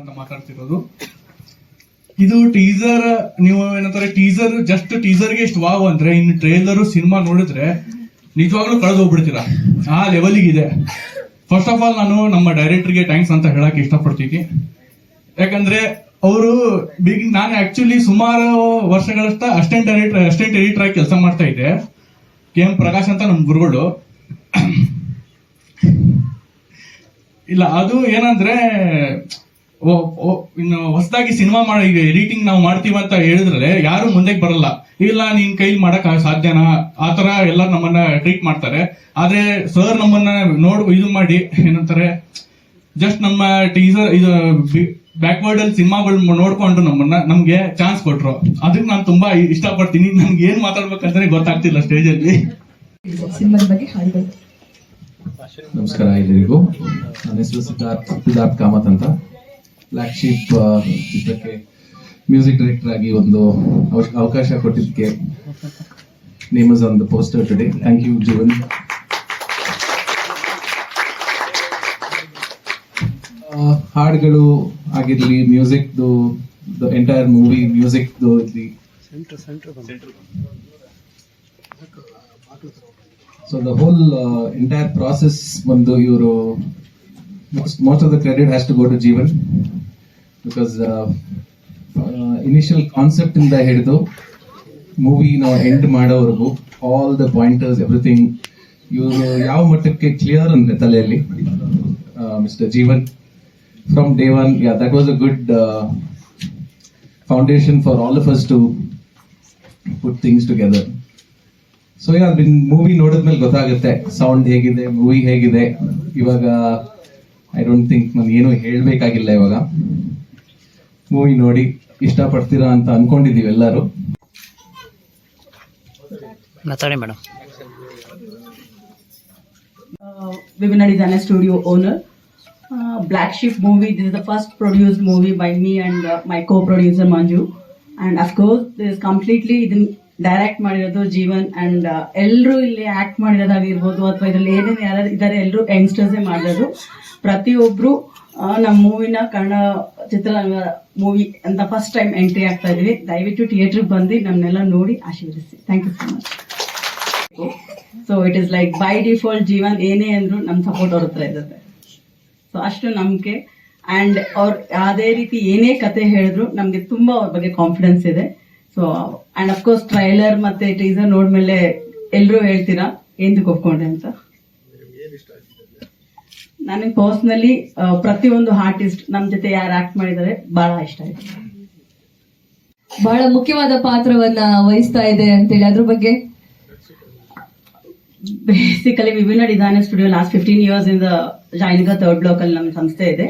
ಅಂತ ಮಾತಾಡ್ತಿರೋದು. ಇದು ಟೀಸರ್ ನೀವು ಏನಂತಾರೆ ಟೀಸರ್ ಜಸ್ಟ್ ಟೀಸರ್ಗೆ ಇಷ್ಟು ವಾವ್ ಅಂದ್ರೆ, ಇನ್ನು ಟ್ರೇಲರ್ ಸಿನಿಮಾ ನೋಡಿದ್ರೆ ನಿಜವಾಗ್ಲೂ ಕಳೆದು ಹೋಗ್ಬಿಡ್ತೀರಾ? ಆ ಲೆವೆಲಿಗಿದೆ ಇದೆ ಫಸ್ಟ್ ಆಫ್ ಆಲ್ ನಾನು ನಮ್ಮ ಡೈರೆಕ್ಟರ್ಗೆ ಥ್ಯಾಂಕ್ಸ್ ಅಂತ ಹೇಳಕ್ ಇಷ್ಟಪಡ್ತೀನಿ. ಯಾಕಂದ್ರೆ, ಅವರು ಬಿಗ್ ನಾನು ಆಕ್ಚುಲಿ ಸುಮಾರು ವರ್ಷಗಳಷ್ಟ ಅಸ್ಟೆಂಟ್ ಡೈರೆಕ್ಟರ್ ಅಸ್ಟೆಂಟ್ ಎಡಿಟರ್ ಆಗಿ ಕೆಲಸ ಮಾಡ್ತಾ ಇದ್ದೆ. ಕೆ ಎಂ ಪ್ರಕಾಶ್ ಅಂತ ನಮ್ಮ ಗುರುಗಳು. ಇಲ್ಲ, ಅದು ಏನಂದ್ರೆ ಇನ್ನು ಹೊಸದಾಗಿ ಸಿನಿಮಾ ಮಾಡಿ ಈಗ ಎಡಿಟಿಂಗ್ ನಾವು ಮಾಡ್ತೀವಿ ಅಂತ ಹೇಳಿದ್ರೆ ಯಾರು ಮುಂದೆ ಬರಲ್ಲ. ಇಲ್ಲ ನಿನ್ ಕೈಲಿ ಮಾಡಕ್ ಸಾಧ್ಯನಾ? ಆತರ ಎಲ್ಲ ನಮ್ಮನ್ನ ಟ್ರೀಟ್ ಮಾಡ್ತಾರೆ. ಆದ್ರೆ ಸರ್ ನಮ್ಮನ್ನ ನೋಡ್ ಇದು ಮಾಡಿ ಏನಂತಾರೆ ಜಸ್ಟ್ ನಮ್ಮ ಟೀಸರ್ ಇದು ಬ್ಯಾಕ್ವರ್ಡ್ ಅಲ್ಲಿ ಸಿನಿಮಾಗಳು ನೋಡ್ಕೊಂಡು ನಮ್ಮನ್ನ ನಮ್ಗೆ ಚಾನ್ಸ್ ಕೊಟ್ರು. ಅದಕ್ಕೆ ನಾನು ತುಂಬಾ ಇಷ್ಟಪಡ್ತೀನಿ. ನನ್ಗೆ ಏನ್ ಮಾತಾಡ್ಬೇಕಂತಾನೆ ಗೊತ್ತಾಗ್ತಿಲ್ಲ ಸ್ಟೇಜ್ ಅಲ್ಲಿ. ಸಿನಿಮಾದ ಬಗ್ಗೆ ಹಾಡುಗಳು ನಮಸ್ಕಾರ ಎಲ್ಲರಿಗೂ ನನ್ನ ಹೆಸರು ಸಿದ್ಧಾರ್ಥ್ ಸಿದ್ಧಾರ್ಥ್ ಕಾಮತ್ ಅಂತ. ಬ್ಲ್ಯಾಕ್ ಶೀಪ್ ಚಿತ್ರಕ್ಕೆ ಮ್ಯೂಸಿಕ್ ಡೈರೆಕ್ಟರ್ ಆಗಿ ಒಂದು ಅವಕಾಶ ಕೊಟ್ಟಿದ್ದಕ್ಕೆ name is on the poster today thank you Jeevan ಆ, ಹಾಡುಗಳು ಆಗಿರ್ಲಿ ಮ್ಯೂಸಿಕ್ದು ದ ಎಂಟೈರ್ ಮೂವಿ ಮ್ಯೂಸಿಕ್ದು ಇರಲಿ. So the whole entire process ಒಂದು ಇವರು most of the credit has to go to Jeevan because initial concept ಇಂದ ಹಿಡಿದು ಮೂವಿ ನಾವು ಎಂಡ್ ಮಾಡೋವರೆಗೂ ಆಲ್ ದ ಪಾಯಿಂಟರ್ಸ್ ಎವ್ರಿಥಿಂಗ್ ಇವರು ಯಾವ ಮಟ್ಟಕ್ಕೆ ಕ್ಲಿಯರ್ ಅಂದ್ರೆ ತಲೆಯಲ್ಲಿ mister Jeevan from day one ya that was a good foundation for all of us to put things together so ya movie ನೋಡಿದ್ಮೇಲೆ ಗೊತ್ತಾಗುತ್ತೆ ಸೌಂಡ್ ಹೇಗಿದೆ ಮೂವಿ ಹೇಗಿದೆ. ಇವಾಗ ಐ ಡೋಂಟ್ ಥಿಂಕ್ ನಾನು ಏನು ಹೇಳಬೇಕಾಗಿಲ್ಲ ಇವಾಗ. ಮೂವಿ ನೋಡಿ ಇಷ್ಟಪಡ್ತೀರಾ ಅಂತ ಅನ್ಕೊಂಡಿದೀವಿ ಎಲ್ಲರೂ. Vibhinna studio owner black sheep movie this is the first produce movie by me and my co producer Manju and of course this completely ಇದನ್ ಡೈರೆಕ್ಟ್ ಮಾಡಿರೋದು ಜೀವನ್ ಅಂಡ್ ಎಲ್ಲರೂ ಇಲ್ಲಿ ಆಕ್ಟ್ ಮಾಡಿರೋದಾಗಿರ್ಬೋದು ಅಥವಾ ಇದರಲ್ಲಿ ಏನೇನು ಯಾರು ಇದ್ದಾರೆ ಎಲ್ಲರೂ ಯಂಗ್ಸ್ಟರ್ಸೇ ಮಾಡಿರೋದು. ಪ್ರತಿಯೊಬ್ಬರು ನಮ್ಮ ಮೂವಿನ ಕನ್ನಡ ಚಿತ್ರರಂಗ ಮೂವಿ ಅಂತ ಫಸ್ಟ್ ಟೈಮ್ ಎಂಟ್ರಿ ಆಗ್ತಾ ಇದೀವಿ ದಯವಿಟ್ಟು ಥಿಯೇಟ್ರಿಗೆ ಬಂದು ನಮ್ಮನ್ನೆಲ್ಲ ನೋಡಿ ಆಶೀರ್ವದಿಸಿ. Thank you so much so it is like by default Jeevan ಏನೇ ಅಂದ್ರು ನಮ್ ಸಪೋರ್ಟ್ ಅವ್ರ ಹತ್ರ ಇರುತ್ತೆ. ಸೊ ಅಷ್ಟು ನಂಬಿಕೆ. ಅಂಡ್ ಅವ್ರು ಯಾವುದೇ ರೀತಿ ಏನೇ ಕತೆ ಹೇಳಿದ್ರು ನಮ್ಗೆ ತುಂಬಾ ಅವ್ರ ಬಗ್ಗೆ ಕಾನ್ಫಿಡೆನ್ಸ್ ಇದೆ. So and of course trailer ಮತ್ತೆ ಟೀಸರ್ ನೋಡ್ಮೇಲೆ ಎಲ್ರೂ ಹೇಳ್ತೀರಾ? ಎಂದಕ್ಕೆ ಒಪ್ಕೊಂಡೆ ಅಂತ? ನನಗೆ ಪರ್ಸ್ನಲಿ ಪ್ರತಿಯೊಂದು ಆರ್ಟಿಸ್ಟ್ ನಮ್ ಜೊತೆ ಯಾರು ಆಕ್ಟ್ ಮಾಡಿದ್ದಾರೆ ಬಹಳ ಇಷ್ಟ ಆಯ್ತು. ಬಹಳ ಮುಖ್ಯವಾದ ಪಾತ್ರವನ್ನ ವಹಿಸ್ತಾ ಇದೆ ಅಂತೇಳಿ. ಅದ್ರ ಬಗ್ಗೆ? Basically Vibhinna designer studio last fifteen years ಇಂದ ಜೈನಿಗ ಥರ್ಡ್ ಬ್ಲಾಕ್ ಅಲ್ಲಿ ನಮ್ಮ ಸಂಸ್ಥೆ ಇದೆ.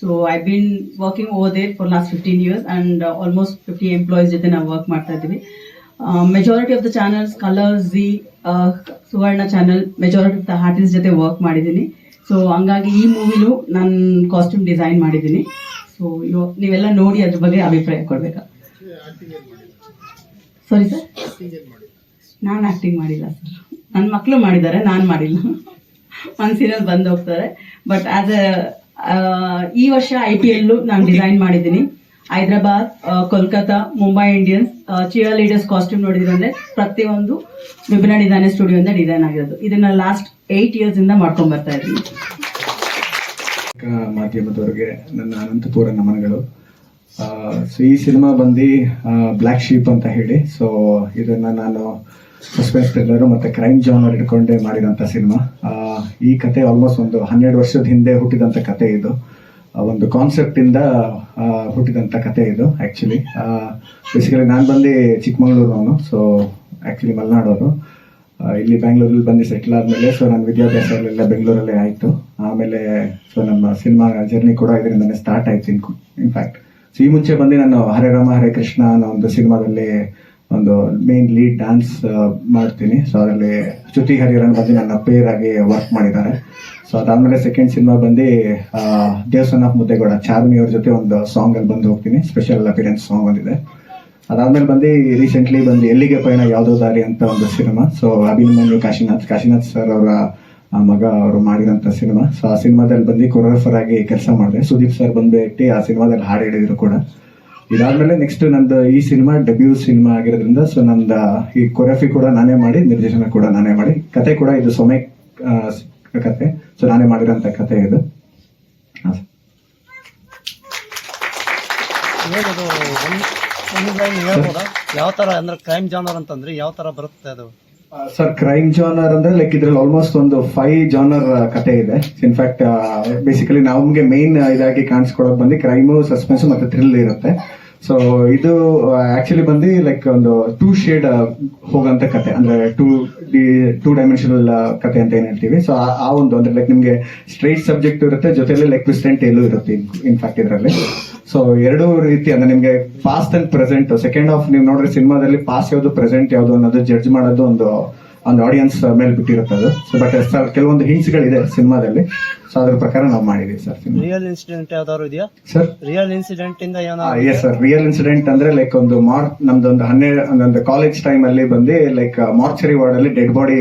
So I been working over there for last fifteen years and almost fifty employees ಜೊತೆ ನಾವು ವರ್ಕ್ ಮಾಡ್ತಾ ಇದ್ದೀವಿ. Majority of the channels Colors Zee Suvarna channel majority of the artist ಜೊತೆ ವರ್ಕ್ ಮಾಡಿದ್ದೀನಿ. ಸೊ ಹಂಗಾಗಿ ಈ ಮೂವಿನೂ ನಾನು ಕಾಸ್ಟ್ಯೂಮ್ ಡಿಸೈನ್ ಮಾಡಿದ್ದೀನಿ. ಸೊ ನೀವೆಲ್ಲ ನೋಡಿ ಅದ್ರ ಬಗ್ಗೆ ಅಭಿಪ್ರಾಯ ಕೊಡ್ಬೇಕಾ? ಸಾರಿ ಸರ್ ನಾನು ಆ್ಯಕ್ಟಿಂಗ್ ಮಾಡಿಲ್ಲ ಸರ್ ನನ್ನ ಮಕ್ಕಳು ಮಾಡಿದ್ದಾರೆ, ನಾನು ಮಾಡಿಲ್ಲ. ಒಂದು ಸೀರಿಯಲ್ ಬಂದು ಹೋಗ್ತಾರೆ. ಬಟ್ ಆಸ್ ಈ ವರ್ಷ ಐ ಪಿ ಎಲ್ ನಾನು ಡಿಸೈನ್ ಮಾಡಿದ್ದೀನಿ. Hyderabad Kolkata Kolkata Mumbai Indians cheerleaders costume ನೋಡಿದ್ರೆ ಪ್ರತಿಯೊಂದು ವಿಭಿನ್ನ ಡಿಸೈನರ್ ಸ್ಟುಡಿಯೋದಿಂದ ಡಿಸೈನ್ ಆಗಿರೋದು. ಇದನ್ನ ಲಾಸ್ಟ್ ಏಟ್ ಇಯರ್ಸ್ ಇಂದ ಮಾಡ್ಕೊಂಡ್ ಬರ್ತಾ ಇದ್ದೀನಿ. ಮಾಧ್ಯಮದವರಿಗೆ ನನ್ನ ಅನಂತಪೂರ ನಮನಗಳು. ಸೊ ಈ ಸಿನಿಮಾ ಬಂದು ಬ್ಲ್ಯಾಕ್ ಶೀಪ್ ಅಂತ ಹೇಳಿ. ಸೊ ಇದನ್ನ ನಾನು ಸಸ್ಪೆನ್ಸ್ ಥ್ರಿಲ್ಲರು ಮತ್ತೆ ಕ್ರೈಮ್ ಜಾನರ್ ಇಟ್ಕೊಂಡೇ ಮಾಡಿದಂಥ ಸಿನಿಮಾ. ಈ ಕತೆ ಆಲ್ಮೋಸ್ಟ್ ಒಂದು ಹನ್ನೆರಡು ವರ್ಷದ ಹಿಂದೆ ಹುಟ್ಟಿದಂಥ ಕತೆ ಇದು. ಒಂದು ಕಾನ್ಸೆಪ್ಟ್ ಇಂದ ಆ, ಹುಟ್ಟಿದಂಥ ಕತೆ ಇದು ಆ್ಯಕ್ಚುಲಿ ಬೇಸಿಕಲಿ ನಾನು ಬಂದು ಚಿಕ್ಕಮಗಳೂರವನು ಸೊ ಆ್ಯಕ್ಚುಲಿ ಮಲೆನಾಡೋರು ಇಲ್ಲಿ ಬ್ಯಾಂಗ್ಳೂರಲ್ಲಿ ಬಂದು ಸೆಟ್ಲ್ ಆದಮೇಲೆ ಸೊ ನನ್ನ ವಿದ್ಯಾಭ್ಯಾಸ ಎಲ್ಲ ಬೆಂಗಳೂರಲ್ಲೇ ಆಯಿತು. ಆಮೇಲೆ ಸೊ ನಮ್ಮ ಸಿನಿಮಾ ಜರ್ನಿ ಕೂಡ ಇದರಿಂದನೇ ಸ್ಟಾರ್ಟ್ ಆಯಿತು ಇನ್ ಇನ್ಫ್ಯಾಕ್ಟ್ ಸೊ ಈ ಮುಂಚೆ ಬಂದು ನಾನು ಹರೇ ರಾಮ ಹರೇ ಕೃಷ್ಣ ಅನ್ನೋ ಒಂದು ಸಿನಿಮಾದಲ್ಲಿ ಒಂದು ಮೇನ್ ಲೀಡ್ ಡ್ಯಾನ್ಸ್ ಮಾಡ್ತೀನಿ. ಸೊ ಅದರಲ್ಲಿ ಶ್ರುತಿ ಹರಿಹರನ್ ಬಂದು ನನ್ನ ಪೇರ್ ಆಗಿ ವರ್ಕ್ ಮಾಡಿದ್ದಾರೆ. ಸೊ ಅದಾದ್ಮೇಲೆ ಸೆಕೆಂಡ್ ಸಿನಿಮಾ ಬಂದು ದೇವಸ್ಥಾನ ಆಫ್ ಮುದ್ದೇಗೌಡ, ಚಾರ್ಮಿ ಅವ್ರ ಜೊತೆ ಒಂದು ಸಾಂಗ್ ಅಲ್ಲಿ ಬಂದು ಹೋಗ್ತೀನಿ. ಸ್ಪೆಷಲ್ ಅಪಿರೆನ್ಸ್ ಸಾಂಗ್ ಬಂದಿದೆ ಅದಾದ್ಮೇಲೆ ಬಂದು ರೀಸೆಂಟ್ಲಿ ಬಂದು ಎಲ್ಲಿಗೆ ಪಯಣ ಯಾವುದೋ ದಾರಿ ಅಂತ ಒಂದು cinema so Abhinandan Kashinath Kashinath sir ಅವರ ಮಗ ಅವರು ಮಾಡಿದಂತ ಸಿನಿಮಾ ಸೊ ಆ ಸಿನಿಮಾದಲ್ಲಿ ಬಂದು ಕೊರಿಯೋಗ್ರಫರ್ ಆಗಿ ಕೆಲಸ ಮಾಡಿದೆ. ಸುದೀಪ್ ಸರ್ ಬಂದ್ಬಿಟ್ಟು ಆ ಸಿನಿಮಾದಲ್ಲಿ ಹಾಡು ಹೇಳಿದ್ರು ಕೂಡ. ಇದಾದ್ಮೇಲೆ ನೆಕ್ಸ್ಟ್ ನಂದು ಈ ಸಿನಿಮಾ ಡೆಬ್ಯೂ ಸಿನಿಮಾ ಆಗಿರೋದ್ರಿಂದ ಸೊ ನಂದ ಈ ಕೊರಫಿ ಕೂಡ ನಾನೇ ಮಾಡಿ, ನಿರ್ದೇಶನ ಕೂಡ ನಾನೇ ಮಾಡಿ. ಕತೆ ಕೂಡ ಇದು ಸೊಮೆ ಕತೆ. ಸೊ ನಾನೇ ಮಾಡಿರೋಂಥ ಕತೆ ಇದು. ಯಾವ ತರ ಅಂದ್ರೆ ಕ್ರೈಮ್ ಜಾನರ್ ಅಂತಂದ್ರೆ ಯಾವ ತರ ಬರುತ್ತೆ ಅದು? ಸರ್ ಕ್ರೈಮ್ ಜಾನರ್ ಅಂದ್ರೆ ಲೈಕ್ ಇದ್ರಲ್ಲಿ ಆಲ್ಮೋಸ್ಟ್ ಒಂದು ಫೈವ್ ಜಾನರ್ ಕತೆ ಇದೆ. ಇನ್ಫ್ಯಾಕ್ಟ್ ಬೇಸಿಕಲಿ ನಮ್ಗೆ ಮೇನ್ ಇದಾಗಿ ಕಾಣಿಸ್ಕೊಳಕ್ ಬಂದು ಕ್ರೈಮು ಸಸ್ಪೆನ್ಸ್ ಮತ್ತೆ ಥ್ರಿಲ್ ಇರುತ್ತೆ. ಸೊ ಇದು ಆಕ್ಚುಲಿ ಬಂದು ಲೈಕ್ ಒಂದು ಟೂ ಶೇಡ್ ಹೋಗಂತ ಕತೆ. ಅಂದ್ರೆ ಟೂ ಡಿ ಟೂ ಡೈಮೆನ್ಷನಲ್ ಕತೆ ಅಂತ ಏನ್ ಹೇಳ್ತೀವಿ. ಸೊ ಆ ಒಂದು, ಅಂದ್ರೆ ಲೈಕ್ ನಿಮ್ಗೆ ಸ್ಟ್ರೈಟ್ ಸಬ್ಜೆಕ್ಟ್ ಇರುತ್ತೆ, ಜೊತೆಲಿ ಲೈಕ್ ಟ್ವಿಸ್ಟ್ ಟೇಲು ಇರುತ್ತೆ ಇನ್ಫ್ಯಾಕ್ಟ್ ಇದರಲ್ಲಿ. ಸೊ ಎರಡು ರೀತಿ ಅಂದ್ರೆ ನಿಮ್ಗೆ past and present second half ನೀವು ನೋಡ್ರಿ ಸಿನಿಮಾದಲ್ಲಿ ಪಾಸ್ಟ್ ಯಾವ್ದು ಪ್ರೆಸೆಂಟ್ ಯಾವ್ದು ಅನ್ನೋದು ಜಡ್ಜ್ ಮಾಡೋದು ಒಂದು ಒಂದು ಆಡಿಯನ್ಸ್ ಮೇಲೆ ಬಿಟ್ಟಿರುತ್ತೆ ಅದು. ಸೊ ಬಟ್ ಸರ್ ಕೆಲವೊಂದು ಹಿಂಸೆಗಳಿದೆ ಗಳಿದೆ ಸಿನಿಮಾದಲ್ಲಿ. ಸೊ ಅದ್ರ ಪ್ರಕಾರ ನಾವು ಮಾಡಿದೀವಿ ಸರ್ ಸಿನಿಮಾ. ರಿಯಲ್ ಇನ್ಸಿಡೆಂಟ್ ಯಾವ್ದಾದ್ರು ಇದೆಯಾ? ಸರ್ ರಿಯಲ್ ಇನ್ಸಿಡೆಂಟ್ ಇಂದ ಏನಾದ್ರು ಎಸ್ ಸರ್ ರಿಯಲ್ ಇನ್ಸಿಡೆಂಟ್ ಅಂದ್ರೆ ಲೈಕ್ ಒಂದು ಮಾರ್ ನಮ್ದೊಂದು ಹನ್ನೆರಡು ಒಂದು ಕಾಲೇಜ್ ಟೈಮ್ ಅಲ್ಲಿ ಬಂದು ಲೈಕ್ ಮಾರ್ಚರಿ ವಾರ್ಡ್ ಅಲ್ಲಿ ಡೆಡ್ ಬಾಡಿ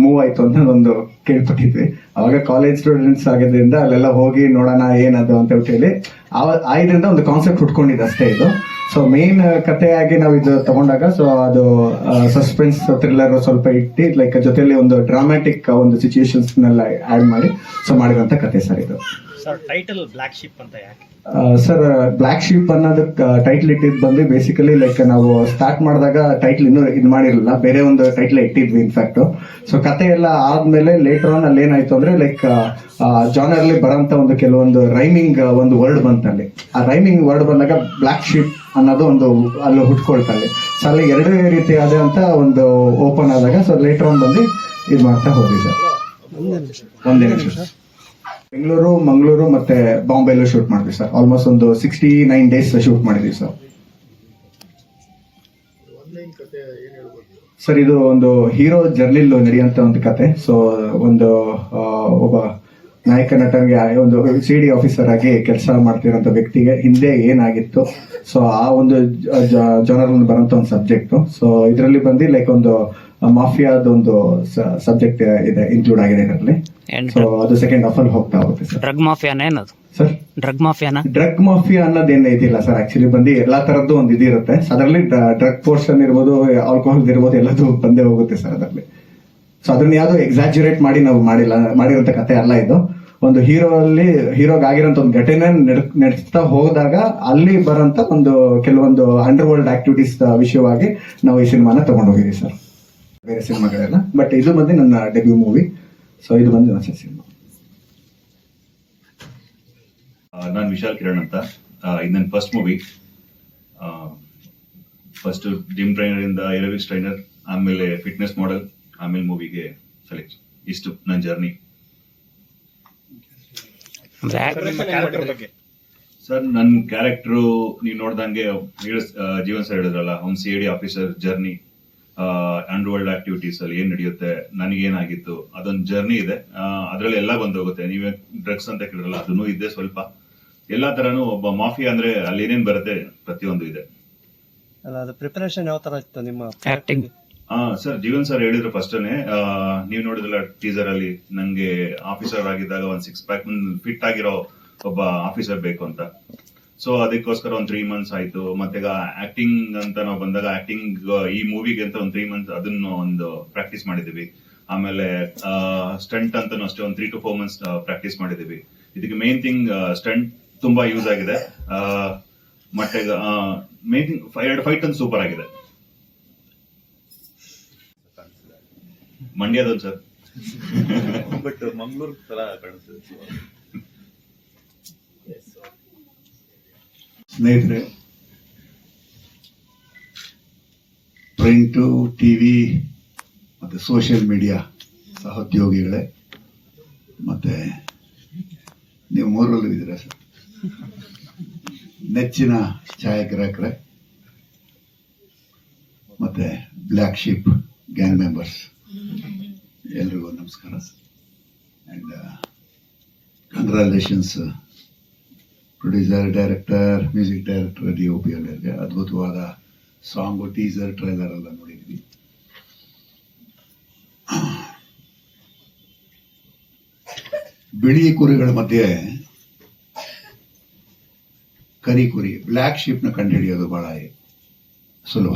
ಮೂವ್ ಆಯ್ತು ಅಂತ ಒಂದು ಕೇಳ್ಪಟ್ಟಿದ್ವಿ. ಅವಾಗ ಕಾಲೇಜ್ ಸ್ಟೂಡೆಂಟ್ಸ್ ಆಗಿದ್ರಿಂದ ಅಲ್ಲೆಲ್ಲ ಹೋಗಿ ನೋಡೋಣ ಏನದು ಅಂತ ಹೇಳಿ ಆ- ಆ ಇದರಿಂದ ಒಂದು ಕಾನ್ಸೆಪ್ಟ್ ಹುಟ್ಕೊಂಡಿದೆ ಅಷ್ಟೇ ಇದು. ಸೊ ಮೇನ್ ಕಥೆಯಾಗಿ ನಾವು ಇದು ತಗೊಂಡಾಗ ಸೊ ಅದು ಸಸ್ಪೆನ್ಸ್ ಥ್ರಿಲ್ಲರ್ ಸ್ವಲ್ಪ ಇಟ್ಟು ಲೈಕ್ ಜೊತೆಯಲ್ಲಿ ಒಂದು ಡ್ರಾಮ್ಯಾಟಿಕ್ ಒಂದು ಸಿಚುಯೇಷನ್ಸ್ ಆಡ್ ಮಾಡಿ ಸೊ ಮಾಡಿದಂತ ಕತೆ ಸರ್ ಇದು. ಸರ್ ಟೈಟಲ್ ಬ್ಲಾಕ್ ಶಿಪ್ ಅಂತ ಯಾಕೆ? ಸರ್ ಬ್ಲ್ಯಾಕ್ ಶೀಪ್ ಅನ್ನೋದಕ್ಕೆ ಟೈಟ್ಲ್ ಇಟ್ಟಿದ್ ಬಂದು ಬೇಸಿಕಲಿ ಲೈಕ್ ನಾವು ಸ್ಟಾರ್ಟ್ ಮಾಡಿದಾಗ ಟೈಟ್ಲ್ ಇನ್ನೂ ಇದು ಮಾಡಿರಲಿಲ್ಲ. ಬೇರೆ ಒಂದು ಟೈಟ್ಲ್ ಇಟ್ಟಿದ್ವಿ ಇನ್ಫ್ಯಾಕ್ಟ್ ಸೊ ಕತೆ ಎಲ್ಲ ಆದ್ಮೇಲೆ ಲೇಟರ್ ಆನ್ ಅಲ್ಲಿ ಏನಾಯ್ತು ಅಂದ್ರೆ ಲೈಕ್ ಜಾನರ್ಲಿ ಬರೋಂತ ಒಂದು ಕೆಲವೊಂದು ರೈಮಿಂಗ್ ಒಂದು ವರ್ಡ್ ಬಂತಲ್ಲಿ. ಆ ರೈಮಿಂಗ್ ವರ್ಡ್ ಬಂದಾಗ ಬ್ಲ್ಯಾಕ್ ಶೀಪ್ ಅನ್ನೋದು ಒಂದು ಅಲ್ಲಿ ಹುಟ್ಕೊಳ್ತಲ್ಲಿ. ಸೊ ಅಲ್ಲಿ ಎರಡೇ ಆದಂತ ಒಂದು ಓಪನ್ ಆದಾಗ ಸೊ ಲೇಟರ್ ಆನ್ ಬಂದು ಇದು ಮಾಡ್ತಾ ಹೋಗಿ ಸರ್ ಒಂದೇ ನಿಮಿಷ ಬೆಂಗಳೂರು, ಮಂಗಳೂರು ಮತ್ತೆ ಬಾಂಬೆಲ್ಲೂ ಶೂಟ್ ಮಾಡಿದ್ವಿ ಸರ್ ಆಲ್ಮೋಸ್ಟ್ ಒಂದು ಸಿಕ್ಸ್ಟಿ ನೈನ್ ಡೇಸ್ ಶೂಟ್ ಮಾಡಿದ್ವಿ ಸರ್ ಸರ್ ಇದು ಒಂದು ಹೀರೋ ಜರ್ನಿಲ್ ನಡೆಯುವಂತ ಒಂದು ಕತೆ. ಸೊ ಒಂದು ಒಬ್ಬ ನಾಯಕ ನಟನ್ಗೆ, ಒಂದು ಸಿ ಡಿ ಆಫೀಸರ್ ಆಗಿ ಕೆಲಸ ಮಾಡ್ತಿರೋಂಥ ವ್ಯಕ್ತಿಗೆ ಹಿಂದೆ ಏನಾಗಿತ್ತು? ಸೊ ಆ ಒಂದು ಜನರಲ್ ಬರೋಂಥ ಒಂದು ಸಬ್ಜೆಕ್ಟ್ ಸೊ ಇದರಲ್ಲಿ ಬಂದು ಲೈಕ್ ಒಂದು ಮಾಫಿಯಾದ ಒಂದು ಸಬ್ಜೆಕ್ಟ್ ಇದೆ ಇನ್ಕ್ಲೂಡ್ ಆಗಿದೆ ಇದರಲ್ಲಿ. ಸೊ ಅದು ಸೆಕೆಂಡ್ ಅಲ್ಲಿ ಹೋಗ್ತಾ ಹೋಗುತ್ತೆ ಸರ್ ಡ್ರಗ್ ಮಾಫಿಯಾನ ಏನದು? ಸರ್ ಡ್ರಗ್ ಮಾಫಿಯಾನ ಡ್ರಗ್ ಮಾಫಿಯಾ ಅನ್ನೋದೇನು ಇದಿಲ್ಲ ಸರ್ ಆಕ್ಚುಲಿ ಬಂದು ಎಲ್ಲಾ ತರದ್ದು ಒಂದು ಇರುತ್ತೆ ಅದರಲ್ಲಿ ಡ್ರಗ್ ಪೋರ್ಷನ್ ಇರ್ಬೋದು ಆಲ್ಕೋಹಾಲ್ ಇರ್ಬೋದು ಎಲ್ಲದೂ ಬಂದೇ ಹೋಗುತ್ತೆ ಸರ್ ಅದರಲ್ಲಿ. ಸೊ ಅದನ್ನ ಯಾವ್ದು ಎಕ್ಸಾಜುರೇಟ್ ಮಾಡಿ ನಾವು ಮಾಡಿಲ್ಲ ಮಾಡಿರೋಂಥ ಕತೆ ಅಲ್ಲ ಇದು. ಒಂದು ಹೀರೋ ಅಲ್ಲಿ ಹೀರೋಗ್ ಆಗಿರೋಂಥ ಒಂದು ಘಟನೆ ನಡ್- ನಡೆಸ್ತಾ ಹೋದಾಗ ಅಲ್ಲಿ ಬರೋಂಥ ಒಂದು ಕೆಲವೊಂದು ಅಂಡರ್ ವರ್ಲ್ಡ್ ಆಕ್ಟಿವಿಟೀಸ್ ವಿಷಯವಾಗಿ ನಾವು ಈ ಸಿನಿಮಾನ ತಗೊಂಡೋಗಿದ್ದೀವಿ ಸರ್ ಬೇರೆ ಸಿನಿಮಾಗಳೆಲ್ಲ. ಬಟ್ ಇದು ಬಂದು ನನ್ನ ಡೆಬ್ಯೂ ಮೂವಿ ಸೊ ಇದು ಬಂದು. ನಾನು ವಿಶಾಲ್ ಕಿರಣ್ ಅಂತ. ಆ, ಇದು ನನ್ನ first movie first gym trainer ಇಂದ ಏರೋಬಿಕ್ಸ್ ಟ್ರೈನರ್ ಆಮೇಲೆ ಫಿಟ್ನೆಸ್ ಮಾಡೆಲ್ ಆಮೇಲೆ ಮೂವಿಗೆ ಸೆಲೆಕ್ಟ್ ಇಷ್ಟು ನನ್ನ ಜರ್ನಿ ಅಂದ್ರೆ ಸರ್ ನನ್ನ ಕ್ಯಾರೆಕ್ಟ್ರು ನೀವು ನೋಡ್ದಂಗೆ ಹೇಳ- ಜೀವನ್ ಸರ್ ಹೇಳಿದ್ರಲ್ಲ ಅವ್ನು C D officer journey underworld activities ಅಲ್ಲಿ ಏನ್ ನಡೆಯುತ್ತೆ ನನಗೇನಾಗಿತ್ತು ಅದೊಂದು ಜರ್ನಿ ಇದೆ. ಅದರಲ್ಲಿ ಎಲ್ಲ ಬಂದೋಗುತ್ತೆ. ನೀವೇ ಡ್ರಗ್ಸ್ ಅಂತ ಕೇಳಿದ್ರಲ್ಲ ಅದನ್ನು ಇದೆ ಸ್ವಲ್ಪ. ಎಲ್ಲಾ ತರನು ಒಬ್ಬ ಮಾಫಿಯಾ ಅಂದ್ರೆ ಅಲ್ಲಿ ಏನೇನ್ ಬರುತ್ತೆ ಪ್ರತಿಯೊಂದು ಇದೆ. ಅಲ್ಲ ಅದು ಪ್ರಿಪರೇಷನ್ ಯಾವ ತರ ಇತ್ತು ನಿಮ್ಮ ಆಕ್ಟಿಂಗ್ ಹಾ ಸರ್ ಜೀವನ್ ಸರ್ ಹೇಳಿದ್ರು ಫಸ್ಟ್ ನೀವು ನೋಡಿದ್ರಲ್ಲ ಟೀಸರ್ ಅಲ್ಲಿ ನಂಗೆ ಆಫೀಸರ್ ಆಗಿದ್ದಾಗ ಒಂದ್ ಸಿಕ್ಸ್ ಪ್ಯಾಕ್ ಫಿಟ್ ಆಗಿರೋ ಒಬ್ಬ ಆಫೀಸರ್ ಬೇಕು ಅಂತ. ಸೊ ಅದಕ್ಕೋಸ್ಕರ ಒಂದ್ ತ್ರೀ ಮಂತ್ಸ್ ಆಯ್ತು. ಮತ್ತೆ ಆಕ್ಟಿಂಗ್ ಅಂತ ನಾವು ಬಂದಾಗ ಆಕ್ಟಿಂಗ್ ಈ ಮೂವಿಗೆ ಅಂತ ಒಂದ್ ತ್ರೀ ಮಂತ್ಸ್ ಅದನ್ನು ಒಂದು ಪ್ರಾಕ್ಟೀಸ್ ಮಾಡಿದೀವಿ ಆಮೇಲೆ ಸ್ಟಂಟ್ ಅಂತಾನು ಅಷ್ಟೇ ಒಂದ್ three to four months practice ಮಾಡಿದೀವಿ ಇದಕ್ಕೆ ಮೇನ್ ಥಿಂಗ್ ಸ್ಟಂಟ್ ತುಂಬಾ ಯೂಸ್ ಆಗಿದೆ. ಮತ್ತೆ ಮೇನ್ ಥಿಂಗ್ ಎರಡು ಫೈಟ್ ಅಂತ ಸೂಪರ್ ಆಗಿದೆ. ಮಂಡ್ಯದೊಂದು ಸರ್ ಬಟ್ ಮಂಗಳೂರು ತರ ಕಾಣಿಸ್ತದೆ. ಸ್ನೇಹಿತರೆ, ಪ್ರಿಂಟು, ಟಿವಿ, ಮತ್ತು ಸೋಷಿಯಲ್ ಮೀಡಿಯಾ ಸಹೋದ್ಯೋಗಿಗಳೇ ಮತ್ತು ನೀವು ಮೂರಲ್ಲೂ ಇದ್ದೀರಾ ಸರ್? ನೆಚ್ಚಿನ ಛಾಯಾಗ್ರಾಹಕರೇ, ಮತ್ತು ಬ್ಲ್ಯಾಕ್ ಶಿಪ್ ಗ್ಯಾಂಗ್ ಮೆಂಬರ್ಸ್ ಎಲ್ರಿಗೂ ನಮಸ್ಕಾರ. Sir and congratulations producer director music director D O P ಅಲ್ಲಿ ಅದ್ಭುತವಾದ ಸಾಂಗು ಟೀಸರ್ ಟ್ರೈಲರ್ ಎಲ್ಲ ನೋಡಿದ್ವಿ. ಬಿಳಿ ಕುರಿಗಳ ಮಧ್ಯೆ ಕರಿ ಕುರಿ ಬ್ಲ್ಯಾಕ್ ಕಂಡು ಕಂಡುಹಿಡಿಯೋದು ಬಹಳ ಸುಲಭ.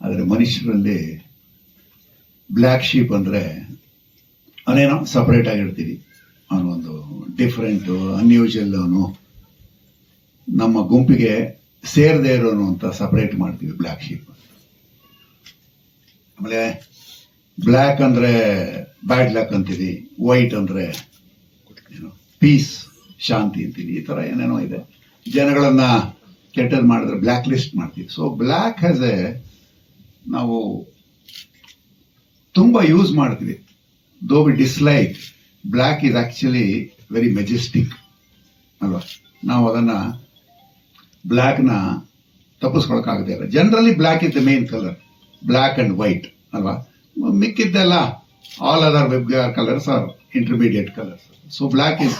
ಆದರೆ ಮನುಷ್ಯರಲ್ಲಿ ಬ್ಲ್ಯಾಕ್ ಶೀಪ್ ಅಂದರೆ ಅವನೇನೋ ಸಪ್ರೇಟ್ ಆಗಿರ್ತೀವಿ ಅವನೊಂದು ಡಿಫ್ರೆಂಟು ಅನ್ಯೂಜಲ್ ಅವನು ನಮ್ಮ ಗುಂಪಿಗೆ ಸೇರದೇ ಇರೋನು ಅಂತ ಸಪ್ರೇಟ್ ಮಾಡ್ತೀವಿ ಬ್ಲ್ಯಾಕ್ ಶೀಪ್ ಆಮೇಲೆ ಬ್ಲ್ಯಾಕ್ ಅಂದ್ರೆ ಬ್ಯಾಡ್ ಲಕ್ ಅಂತೀವಿ ವೈಟ್ ಅಂದ್ರೆ ಏನು ಪೀಸ್ ಶಾಂತಿ ಅಂತೀವಿ, ಈ ತರ ಏನೇನೋ ಇದೆ. ಜನಗಳನ್ನ ಕೆಟ್ಟದ್ ಮಾಡಿದ್ರೆ ಬ್ಲ್ಯಾಕ್ ಲಿಸ್ಟ್ ಮಾಡ್ತೀವಿ. ಸೊ ಬ್ಲ್ಯಾಕ್ ಹ್ಯಾಸ್ ಎ ನಾವು ತುಂಬಾ ಯೂಸ್ ಮಾಡ್ತೀವಿ. Though be dislike black is actually very majestic ಅಲ್ವಾ ನಾವು ಅದನ್ನ ಬ್ಲ್ಯಾಕ್ನ ತಪ್ಪಿಸ್ಕೊಳಕ್ಕಾಗದೇ ಇಲ್ಲ. Generally black is the main colour black and white ಅಲ್ವಾ? ಮಿಕ್ಕಿದ್ದೆಲ್ಲ all other web colours are intermediate colours so black is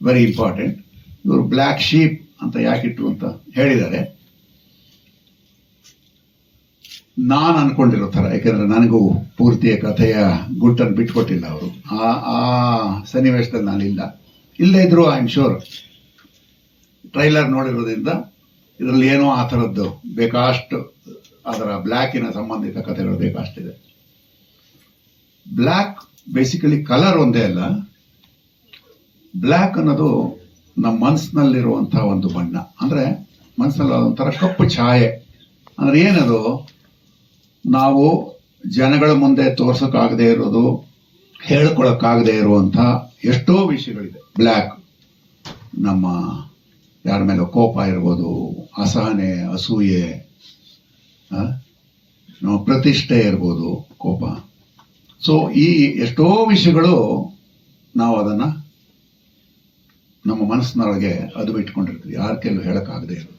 very important ಇವರು ಬ್ಲ್ಯಾಕ್ ಶೀಪ್ ಅಂತ ಯಾಕಿಟ್ಟು ಅಂತ ಹೇಳಿದ್ದಾರೆ. ನಾನು ಅನ್ಕೊಂಡಿರೋ ಥರ, ಯಾಕಂದ್ರೆ ನನಗೂ ಪೂರ್ತಿಯ ಕಥೆಯ ಗುಟ್ಟನ್ನು ಬಿಟ್ಕೊಟ್ಟಿಲ್ಲ ಅವರು. ಆ ಆ ಸನ್ನಿವೇಶದಲ್ಲಿ ನಾನಿಲ್ಲ. ಇಲ್ಲದೇ ಇದ್ರು ಐ ಆಮ್ ಶೋರ್ ಟ್ರೈಲರ್ ನೋಡಿರೋದ್ರಿಂದ ಇದರಲ್ಲಿ ಏನೋ ಆ ಥರದ್ದು ಬೇಕಾಷ್ಟು, ಅದರ ಬ್ಲ್ಯಾಕಿನ ಸಂಬಂಧಿತ ಕಥೆಗಳು ಬೇಕಾಷ್ಟಿದೆ. ಬ್ಲ್ಯಾಕ್ ಬೇಸಿಕಲಿ ಕಲರ್ ಒಂದೇ ಅಲ್ಲ. ಬ್ಲ್ಯಾಕ್ ಅನ್ನೋದು ನಮ್ಮ ಮನಸ್ಸಿನಲ್ಲಿರುವಂತಹ ಒಂದು ಬಣ್ಣ. ಅಂದ್ರೆ ಮನಸ್ಸಿನಲ್ಲಿ ಒಂಥರ ಕಪ್ಪು ಛಾಯೆ. ಅಂದ್ರೆ ಏನದು? ನಾವು ಜನಗಳ ಮುಂದೆ ತೋರ್ಸೋಕ್ಕಾಗದೆ ಇರೋದು, ಹೇಳ್ಕೊಳಕ್ಕಾಗದೇ ಇರುವಂತ ಎಷ್ಟೋ ವಿಷಯಗಳಿದೆ. ಬ್ಲ್ಯಾಕ್ ನಮ್ಮ ಯಾರ ಮೇಲೆ ಕೋಪ ಇರ್ಬೋದು, ಅಸಹನೆ, ಅಸೂಯೆ ನಮ್ಮ ಪ್ರತಿಷ್ಠೆ ಇರ್ಬೋದು, ಕೋಪ. ಸೊ ಈ ಎಷ್ಟೋ ವಿಷಯಗಳು ನಾವು ಅದನ್ನ ನಮ್ಮ ಮನಸ್ಸಿನೊಳಗೆ ಅದು ಇಟ್ಕೊಂಡಿರ್ತೀವಿ. ಯಾರ ಕೆಲವು ಹೇಳಕ್ಕಾಗದೇ ಇರೋದು.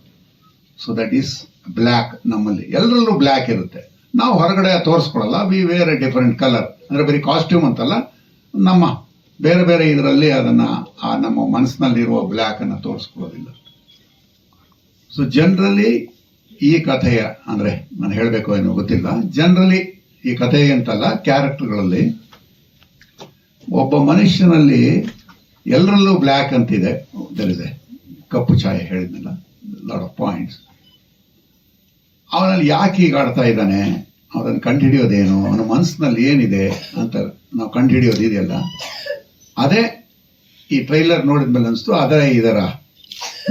ಸೊ ದಟ್ ಈಸ್ ಬ್ಲ್ಯಾಕ್ ನಮ್ಮಲ್ಲಿ. ಎಲ್ಲರಲ್ಲೂ ಬ್ಲ್ಯಾಕ್ ಇರುತ್ತೆ. ನಾವು ಹೊರಗಡೆ ತೋರಿಸ್ಕೊಳ್ಳಲ್ಲ we wear a different colour ಅಂದರೆ ಬರೀ ಕಾಸ್ಟ್ಯೂಮ್ ಅಂತಲ್ಲ. ನಮ್ಮ ಬೇರೆ ಬೇರೆ ಇದರಲ್ಲಿ ಅದನ್ನು, ಆ ನಮ್ಮ ಮನಸ್ಸಿನಲ್ಲಿರುವ ಬ್ಲ್ಯಾಕನ್ನು ತೋರಿಸ್ಕೊಳ್ಳೋದಿಲ್ಲ. ಸೊ ಜನರಲಿ ಈ ಕಥೆಯ, ಅಂದರೆ ನಾನು ಹೇಳಬೇಕು ಏನೋ ಗೊತ್ತಿಲ್ಲ. ಜನರಲಿ ಈ ಕಥೆ ಅಂತಲ್ಲ ಕ್ಯಾರೆಕ್ಟರ್ಗಳಲ್ಲಿ ಒಬ್ಬ ಮನುಷ್ಯನಲ್ಲಿ ಎಲ್ಲರಲ್ಲೂ ಬ್ಲ್ಯಾಕ್ ಅಂತಿದೆ. ಇದೆ ಕಪ್ಪು ಛಾಯೆ ಹೇಳಿದ್ನಲ್ಲ. ಲಾಟ್ ಆಫ್ ಪಾಯಿಂಟ್ಸ್ ಅವನಲ್ಲಿ ಯಾಕೆ ಹೀಗೆ ಆಡ್ತಾ ಇದ್ದಾನೆ? ಅವನನ್ನು ಕಂಡುಹಿಡಿಯೋದೇನು? ಅವನ ಮನಸ್ಸಿನಲ್ಲಿ ಏನಿದೆ ಅಂತ ನಾವು ಕಂಡುಹಿಡಿಯೋದು ಇದೆಯಲ್ಲ. ಅದೇ ಈ ಟ್ರೈಲರ್ ನೋಡಿದ ಮೇಲೆ ಅನಿಸ್ತು, ಅದೇ ಇದರ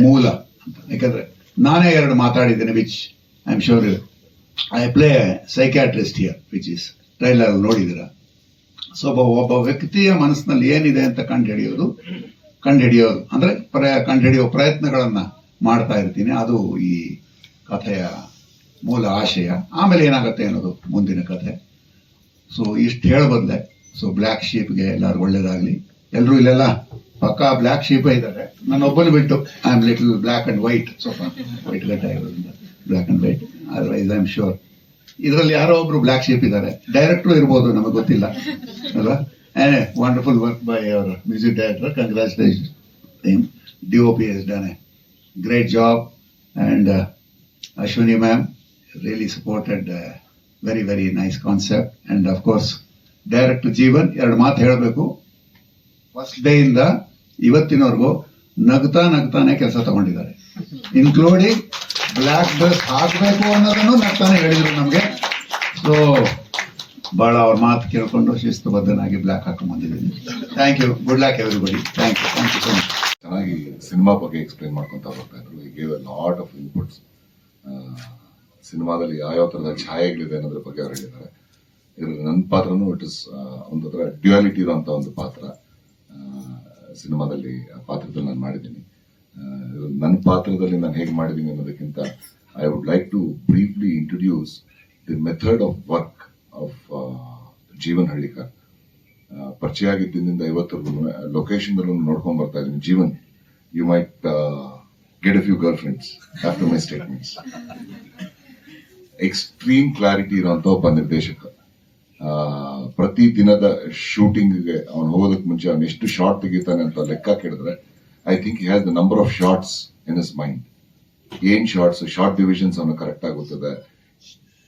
ಮೂಲ ಅಂತ. ಯಾಕಂದ್ರೆ ನಾನೇ ಎರಡು ಮಾತಾಡಿದ್ದೇನೆ which I am sure I play psychiatrist here which is trailer ನೋಡಿದಿರ so ಒಬ್ಬ ಒಬ್ಬ ವ್ಯಕ್ತಿಯ ಮನಸ್ಸಿನಲ್ಲಿ ಏನಿದೆ ಅಂತ ಕಂಡುಹಿಡಿಯೋದು ಕಂಡುಹಿಡಿಯೋದು. ಅಂದ್ರೆ ಪ್ರಯ ಕಂಡುಹಿಡಿಯೋ ಪ್ರಯತ್ನಗಳನ್ನ ಮಾಡ್ತಾ ಇರ್ತೀನಿ. ಅದು ಈ ಕಥೆಯ ಮೂಲ ಆಶಯ. ಆಮೇಲೆ ಏನಾಗುತ್ತೆ ಅನ್ನೋದು ಮುಂದಿನ ಕಥೆ. ಸೊ ಇಷ್ಟು ಹೇಳ ಬಂದೆ. ಸೊ ಬ್ಲ್ಯಾಕ್ ಶೀಪ್ಗೆ ಎಲ್ಲರೂ ಒಳ್ಳೇದಾಗಲಿ. ಎಲ್ಲರೂ ಇಲ್ಲೆಲ್ಲ ಪಕ್ಕಾ ಬ್ಲ್ಯಾಕ್ ಶೀಪೇ ಇದ್ದಾರೆ. ನನ್ನ ಒಬ್ಬನು ಬಿಟ್ಟು I am little black and white ಸ್ವಲ್ಪ ವೈಟ್ ಗಟ್ಟ ಇರೋದ್ರಿಂದ black and white otherwise I am sure ಇದರಲ್ಲಿ ಯಾರೋ ಒಬ್ರು ಬ್ಲ್ಯಾಕ್ ಶೀಪ್ ಇದ್ದಾರೆ. ಡೈರೆಕ್ಟ್ರು ಇರ್ಬೋದು, ನಮಗೆ ಗೊತ್ತಿಲ್ಲ. ಅಲ್ವಾ? Wonderful work by our music director congratulation D O P yes done great job and Ashwini ma'am really supported very very nice concept and of course direct Jeevan ಎರಡು ಮಾತು ಹೇಳಬೇಕು. ಫಸ್ಟ್ ಡೇ ಇಂದ ಇವತ್ತಿನವರೆಗೂ ನಗ್ತಾ ನಗ್ತಾನೆ ಕೆಲಸ ತಗೊಂಡಿದ್ದಾರೆ. ಇನ್ಕ್ಲೂಡಿಂಗ್ ಬ್ಲ್ಯಾಕ್ ಡ್ರೆಸ್ ಹಾಕಬೇಕು ಅನ್ನೋದನ್ನು ನಗ್ತಾನೆ ಹೇಳಿದ್ರು ನಮಗೆ. ಸೊ ಬಹಳ ಅವ್ರ ಮಾತು ಕೇಳಿಕೊಂಡು ಶಿಸ್ತುಬದ್ಧನಾಗಿ ಬ್ಲ್ಯಾಕ್ ಹಾಕೊಂಡ್ ಬಂದಿದ್ದೀನಿ. Thank you good luck everybody thank you thank you so much ಚೆನ್ನಾಗಿ ಸಿನಿಮಾ ಬಗ್ಗೆ ಎಕ್ಸ್ಪ್ಲೈನ್ ಮಾಡ್ಕೊತಾ ಬರ್ತಾ ಇದ್ರು. ಲಾಟ್ ಆಫ್ ಇನ್ಪುಟ್ಸ್ ಸಿನಿಮಾದಲ್ಲಿ ಯಾವ ತರದ ಛಾಯೆಗಳಿದೆ ಅನ್ನೋದ್ರ ಬಗ್ಗೆ ಅವ್ರು ಹೇಳಿದ್ದಾರೆ. ಇದರಲ್ಲಿ ನನ್ನ ಪಾತ್ರನೂ ಇಟ್ ಇಸ್ ಒಂದು ಹತ್ರ ಡ್ಯುಯಾಲಿಟಿ ಇರುವಂತ ಒಂದು ಪಾತ್ರ ಸಿನಿಮಾದಲ್ಲಿ, ಆ ಪಾತ್ರದಲ್ಲಿ ನಾನು ಮಾಡಿದ್ದೀನಿ. ನನ್ನ ಪಾತ್ರದಲ್ಲಿ ನಾನು ಹೇಗೆ ಮಾಡಿದ್ದೀನಿ ಅನ್ನೋದಕ್ಕಿಂತ I would like to briefly introduce the method of work of Jeevan Hallikar. ಪರಿಚಯ ಆಗಿದ್ದರಿಂದ ಇವತ್ತರೆಗೂ ಲೊಕೇಶನ್ದಲ್ಲೂ ನೋಡ್ಕೊಂಡು ಬರ್ತಾ ಇದ್ದೀನಿ. Jeevan you might get a few girlfriends after my statements extreme clarity ಇರುವಂತ ಒಬ್ಬ ನಿರ್ದೇಶಕ. ಪ್ರತಿ ದಿನದ ಶೂಟಿಂಗ್ಗೆ ಅವನು ಹೋಗೋದಕ್ಕೆ ಮುಂಚೆ ಅವನು ಎಷ್ಟು ಶಾರ್ಟ್ ತೆಗಿತಾನೆ ಅಂತ ಲೆಕ್ಕ ಕೇಳಿದ್ರೆ I think has the number of shots in his mind ಏನ್ ಶಾರ್ಟ್ಸ್ ಶಾರ್ಟ್ ಡಿವಿಷನ್ಸ್ ಅವನು ಕರೆಕ್ಟ್ ಆಗುತ್ತದೆ